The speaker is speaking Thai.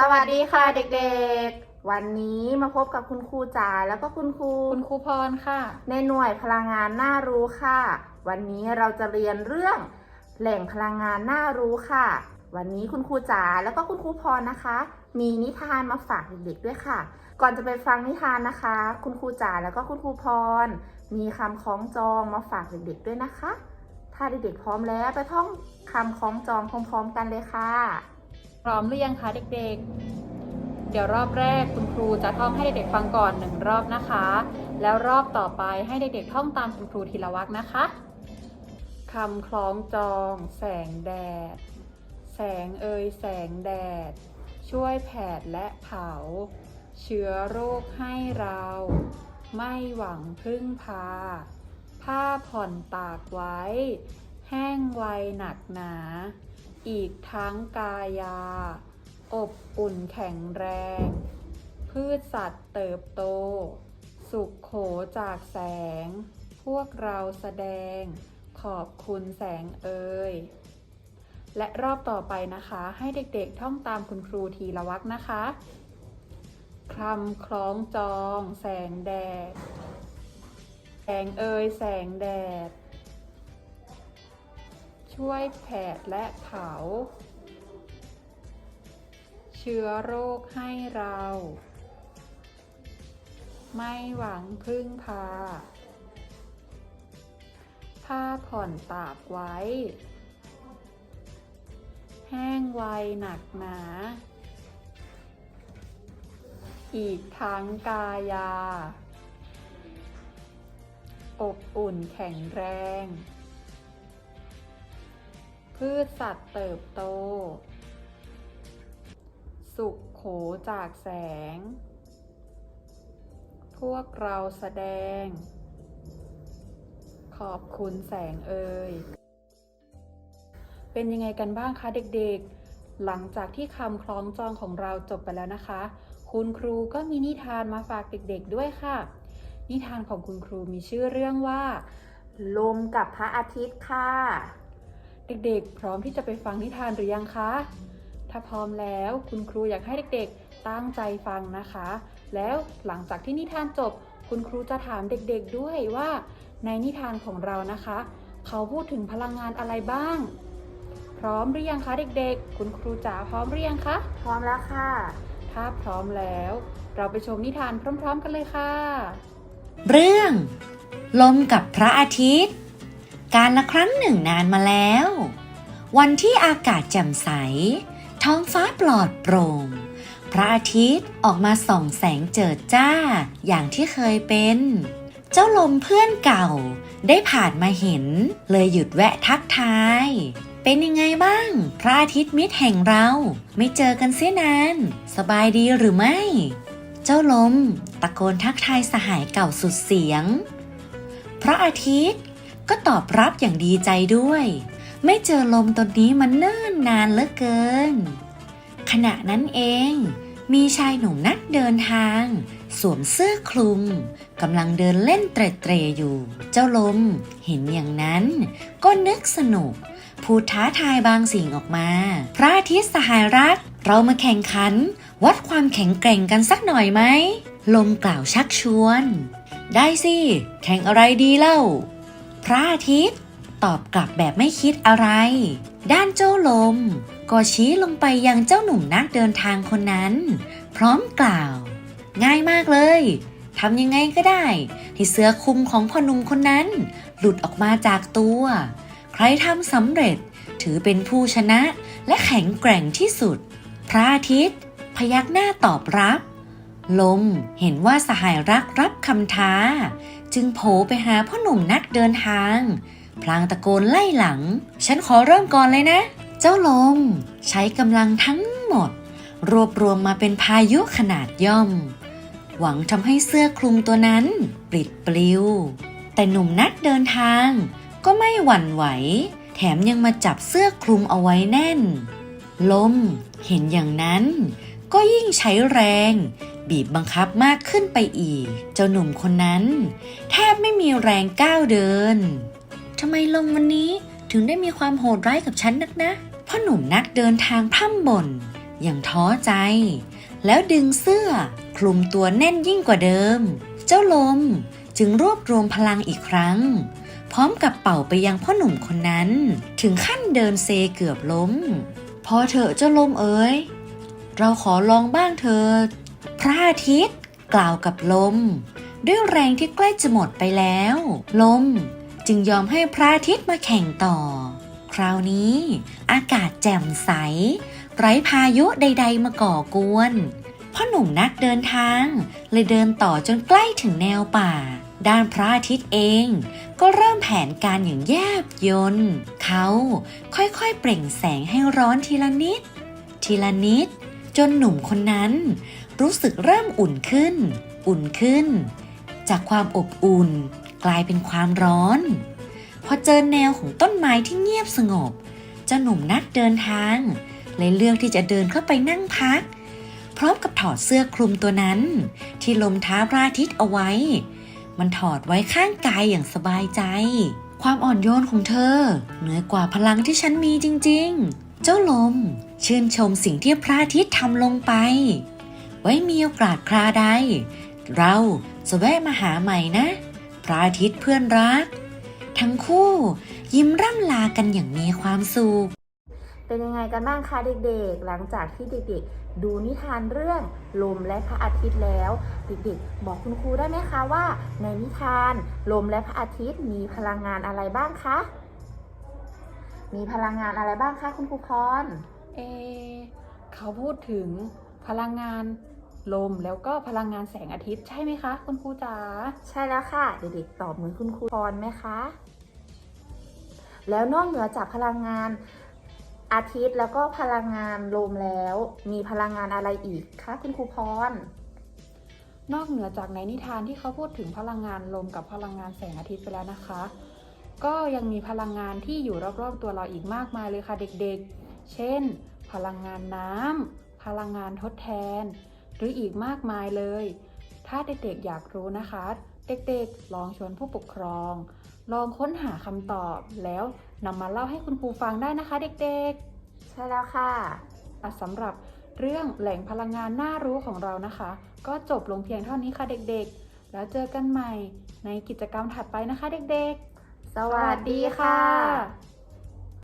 สวัสดีค่ะเด็กๆ วันนี้มาพบกับคุณครูจ๋าแล้วก็คุณครูคุณครูพรค่ะ ในหน่วยพลังงานน่ารู้ค่ะ วันนี้เราจะเรียนเรื่องแหล่งพลังงานน่ารู้ค่ะ วันนี้คุณครูจ๋าแล้วก็คุณครูพรนะคะ มีนิทานมาฝากเด็กๆด้วยค่ะ ก่อนจะไปฟังนิทานนะคะ คุณครูจ๋าแล้วก็คุณครูพร มีคำคล้องจองมาฝากเด็กๆด้วยนะคะ ถ้าเด็กๆพร้อมแล้วไปท่องคำคล้องจองพร้อม ๆ กันเลยค่ะพ ร้อมหรือยังคะเด็กๆ เดี๋ยวรอบแรกคุณครูจะท่องให้เด็กๆฟังก่อนหนึ่งรอบนะคะ แล้วรอบต่อไปให้เด็กๆท่องตามคุณครูทีละวรรคนะคะคำคล้องจอง แสงแดด แสงเอยแสงแดด ช่วยแผดและเผา เชื้อโรคให้เรา ไม่หวังพึ่งพา ผ้าผ่อนตากไว้ แห้งไวหนักหนา อีกทั้งกายา อบอุ่นแข็งแรง พืชสัตว์เติบโต สุขโขจากแสง พวกเราแสดง ขอบคุณแสงเอ่ยและรอบต่อไปนะคะ ให้เด็กๆท่องตามคุณครูทีละวรรคนะคะคำคล้องจอง แสงแดด แสงเอ่ยแสงแดด ช่วยแผดและเผา เชื้อโรคให้เรา ไม่หวังพึ่งพา ผ้าผ่อนตากไว้ แห้งไวหนักหนา อีกทั้งกายา อบอุ่นแข็งแรง พืชสัตว์เติบโต สุขโขจากแสง พวกเราแสดง ขอบคุณแสงเอ่ย เป็นยังไงกันบ้างคะเด็กๆ หลังจากที่คำคล้องจองของเราจบไปแล้วนะคะ คุณครูก็มีนิทานมาฝากเด็กๆด้วยค่ะ นิทานของคุณครูมีชื่อเรื่องว่า ลมกับพระอาทิตย์ค่ะ เด็กๆ พร้อมที่จะไปฟังนิทานหรือยังคะ ถ้าพร้อมแล้วคุณครูอยากให้เด็กๆ ตั้งใจฟังนะคะ แล้วหลังจากที่นิทานจบ คุณครูจะถามเด็กๆด้วยว่า ในนิทานของเรานะคะ เขาพูดถึงพลังงานอะไรบ้าง พร้อมหรือยังคะเด็กๆ คุณครูจ๋าพร้อมหรือยังคะ พร้อมแล้วค่ะ ถ้าพร้อมแล้ว เราไปชมนิทานพร้อม ๆ กันเลยค่ะ เรื่อง ลมกับพระอาทิตย์ การละครั้งหนึ่งนานมาแล้ว วันที่อากาศแจ่มใส ท้องฟ้าปลอดโปร่ง พระอาทิตย์ออกมาส่องแสงเจิดจ้า อย่างที่เคยเป็น เจ้าลมเพื่อนเก่า ได้ผ่านมาเห็น เลยหยุดแวะทักทาย เป็นยังไงบ้าง พระอาทิตย์มิตรแห่งเรา ไม่เจอกันเสียนาน สบายดีหรือไม่ เจ้าลม ตะโกนทักทายสหายเก่าสุดเสียง พระอาทิตย์ ก็ตอบรับอย่างดีใจด้วย ไม่เจอลมตนนี้มันเนิ่นนานเหลือเกิน ขณะนั้นเอง มีชายหนุ่มนักเดินทาง สวมเสื้อคลุมกำลังเดินเล่นเตร็ดเตรอยู่ เจ้าลมเห็นอย่างนั้น ก็นึกสนุกพูดท้าทายบางสิ่งออกมา พระอาทิตย์สหายรัก เรามาแข่งขัน วัดความแข็งแกร่งกันสักหน่อยไหม ลมกล่าวชักชวน ได้สิ แข่งอะไรดีเล่า พระอาทิตย์ ตอบกลับแบบไม่คิดอะไร ด้านเจ้าลม ก็ชี้ลงไปยังเจ้าหนุ่มนักเดินทางคนนั้น พร้อมกล่าว ง่ายมากเลยทำยังไงก็ได้ที่เสื้อคลุมของพ่อหนุ่มคนนั้น หลุดออกมาจากตัว ใครทำสำเร็จถือเป็นผู้ชนะและแข็งแกร่งที่สุด พระอาทิตย์ พยักหน้าตอบรับ ลมเห็นว่าสหายรักรับคำท้า จึงโผไปหาพ่อหนุ่มนักเดินทาง พลางตะโกนไล่หลัง ฉันขอเริ่มก่อนเลยนะ เจ้าลม ใช้กำลังทั้งหมด รวบรวมมาเป็นพายุขนาดย่อม หวังทำให้เสื้อคลุมตัวนั้นปลิดปลิว แต่หนุ่มนักเดินทาง ก็ไม่หวั่นไหว แถมยังมาจับเสื้อคลุมเอาไว้แน่น ลมเห็นอย่างนั้น ก็ยิ่งใช้แรง บีบบังคับมากขึ้นไปอีก เจ้าหนุ่มคนนั้น แทบไม่มีแรงก้าวเดินทำไมลมวันนี้ถึงได้มีความโหดร้ายกับฉันนักนะพ่อหนุ่มนักเดินทางพร่ำบ่นอย่างท้อใจ แล้วดึงเสื้อคลุมตัวแน่นยิ่งกว่าเดิม เจ้าลมจึงรวบรวมพลังอีกครั้ง พร้อมกับเป่าไปยังพ่อหนุ่มคนนั้น ถึงขั้นเดินเซเกือบล้ม พอเถอะเจ้าลมเอ๋ย เราขอลองบ้างเถิด พระอาทิตย์ กล่าวกับลม ด้วยแรงที่ใกล้จะหมดไปแล้ว ลมจึงยอมให้พระอาทิตย์มาแข่งต่อ คราวนี้ อากาศแจ่มใส ไร้พายุใด ๆ มาก่อกวนพ่อหนุ่มนักเดินทาง เลยเดินต่อจนใกล้ถึงแนวป่า ด้านพระอาทิตย์เอง ก็เริ่มแผนการอย่างแยบยนต์เขาค่อยๆเปล่งแสงให้ร้อนทีละนิด ทีละนิด จนหนุ่มคนนั้น รู้สึกเริ่มอุ่นขึ้น อุ่นขึ้น จากความอบอุ่น กลายเป็นความร้อน พอเจอแนวของต้นไม้ที่เงียบสงบ เจ้าหนุ่มนักเดินทางเลยเลือกที่จะเดินเข้าไปนั่งพัก พร้อมกับถอดเสื้อคลุมตัวนั้น ที่ลมท้าพระอาทิตย์เอาไว้ มันถอดไว้ข้างกายอย่างสบายใจ ความอ่อนโยนของเธอ เหนือกว่าพลังที่ฉันมีจริง ๆ เจ้าลมชื่นชมสิ่งที่พระอาทิตย์ทำลงไป ไว้มีโอกาสคราใด เราจะแวะมาหาใหม่นะ พระอาทิตย์เพื่อนรัก ทั้งคู่ยิ้มร่ำลากันอย่างมีความสุข เป็นยังไงกันบ้างคะเด็กๆ หลังจากที่เด็กๆ ดูนิทานเรื่องลมและพระอาทิตย์แล้ว เด็กๆ บอกคุณครูได้ไหมคะว่า ในนิทานลมและพระอาทิตย์มีพลังงานอะไรบ้างคะ มีพลังงานอะไรบ้างคะคุณครูพรเอะเขาพูดถึงพลังงานลมแล้วก็พลังงานแสงอาทิตย์ใช่ไหมคะ คุณครูจ๋าใช่แล้วค่ะ เด็กๆตอบเหมือนคุณครูพรไหมคะ แล้วนอกเหนือจากพลังงานอาทิตย์แล้วก็พลังงานลมแล้ว มีพลังงานอะไรอีกคะคุณครูพรนอกเหนือจากในนิทานที่เขาพูดถึงพลังงานลมกับพลังงานแสงอาทิตย์ไปแล้วนะคะ ก็ยังมีพลังงานที่อยู่รอบๆตัวเราอีกมากมายเลยค่ะเด็กๆ เช่น พลังงานน้ำ พลังงานทดแทน หรืออีกมากมายเลย ถ้าเด็กๆอยากรู้นะคะ เด็กๆ ลองชวนผู้ปกครอง ลองค้นหาคำตอบแล้วนำมาเล่าให้คุณครูฟังได้นะคะเด็กๆ ใช่แล้วค่ะอะสำหรับเรื่องแหล่งพลังงานน่ารู้ของเรานะคะ ก็จบลงเพียงเท่านี้ค่ะเด็กๆ แล้วเจอกันใหม่ในกิจกรรมถัดไปนะคะเด็กๆ สวัสดีค่ะ